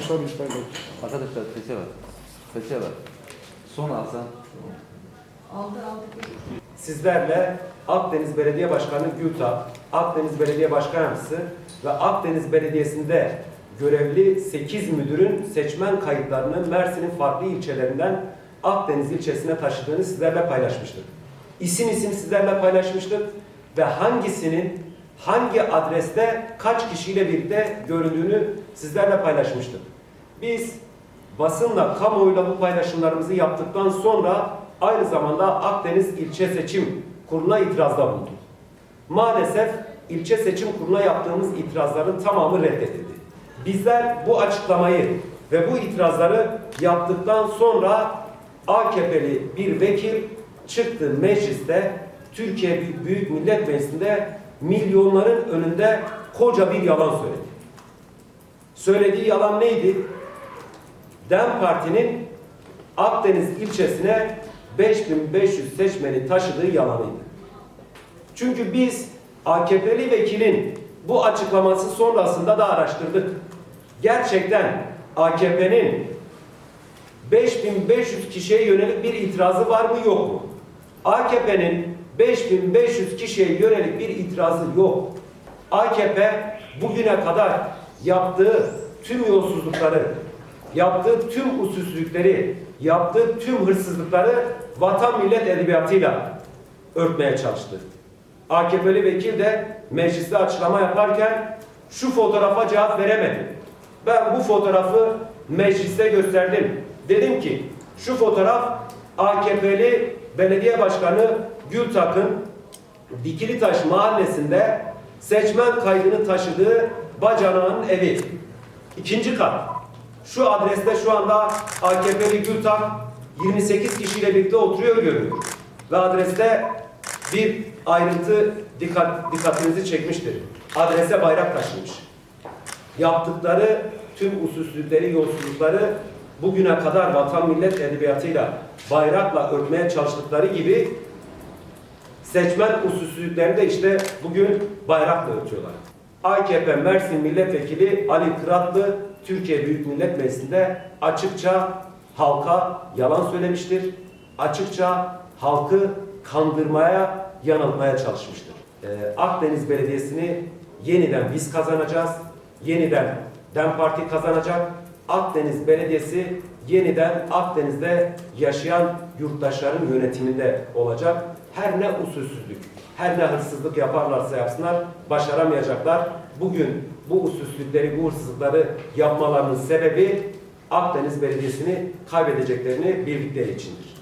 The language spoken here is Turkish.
İster belki. Arkadaşlar peçe var. Peçe var. Son alsan. Sizlerle Akdeniz Belediye Başkanı Gülta, Akdeniz Belediye Başkan Yardımcısı ve Akdeniz Belediyesi'nde görevli 8 müdürün seçmen kayıtlarını Mersin'in farklı ilçelerinden Akdeniz ilçesine taşıdığını sizlerle paylaşmıştık. İsim isim sizlerle paylaşmıştık ve hangisinin hangi adreste kaç kişiyle birlikte görüldüğünü sizlerle paylaşmıştık. Biz basınla, kamuoyuyla bu paylaşımlarımızı yaptıktan sonra aynı zamanda Akdeniz İlçe Seçim Kurulu'na itirazda bulunduk. Maalesef ilçe seçim kuruluna yaptığımız itirazların tamamı reddedildi. Bizler bu açıklamayı ve bu itirazları yaptıktan sonra AKP'li bir vekil çıktı mecliste Türkiye Büyük Millet Meclisi'nde milyonların önünde koca bir yalan söyledi. Söylediği yalan neydi? DEM Parti'nin Akdeniz ilçesine 5500 seçmeni taşıdığı yalanıydı. Çünkü biz AKP'li vekilin bu açıklaması sonrasında da araştırdık. Gerçekten AKP'nin 5500 kişiye yönelik bir itirazı var mı yok mu? AKP'nin 5500 kişiye yönelik bir itirazı yok. AKP bugüne kadar yaptığı tüm yolsuzlukları, yaptığı tüm usulsüzlükleri, yaptığı tüm hırsızlıkları vatan millet edebiyatıyla örtmeye çalıştı. AKP'li vekil de mecliste açıklama yaparken şu fotoğrafa cevap veremedi. Ben bu fotoğrafı mecliste gösterdim. Dedim ki şu fotoğraf AKP'li belediye başkanı Gültak'ın Dikilitaş mahallesinde seçmen kaydını taşıdığı bacanağın evi. İkinci kat. Şu adreste şu anda AKP'li Gültak 28 kişiyle birlikte oturuyor görünüyor. Ve adreste bir ayrıntı dikkat, dikkatinizi çekmiştir. Adrese bayrak taşımış. Yaptıkları tüm usulsüzlükleri, yolsuzlukları bugüne kadar vatan millet edebiyatıyla bayrakla örtmeye çalıştıkları gibi seçmen usulsüzlüklerini de işte bugün bayrakla örtüyorlar. AKP Mersin Milletvekili Ali Kıratlı Türkiye Büyük Millet Meclisi'nde açıkça halka yalan söylemiştir. Açıkça halkı kandırmaya, yanıltmaya çalışmıştır. Ee, Akdeniz Belediyesi'ni yeniden biz kazanacağız. Yeniden DEM Parti kazanacak. Akdeniz Belediyesi yeniden Akdeniz'de yaşayan yurttaşların yönetiminde olacak. Her ne usulsüzlük, her ne hırsızlık yaparlarsa yapsınlar, başaramayacaklar. Bugün bu usulsüzlükleri, bu hırsızlıkları yapmalarının sebebi Akdeniz Belediyesi'ni kaybedeceklerini bildikleri içindir.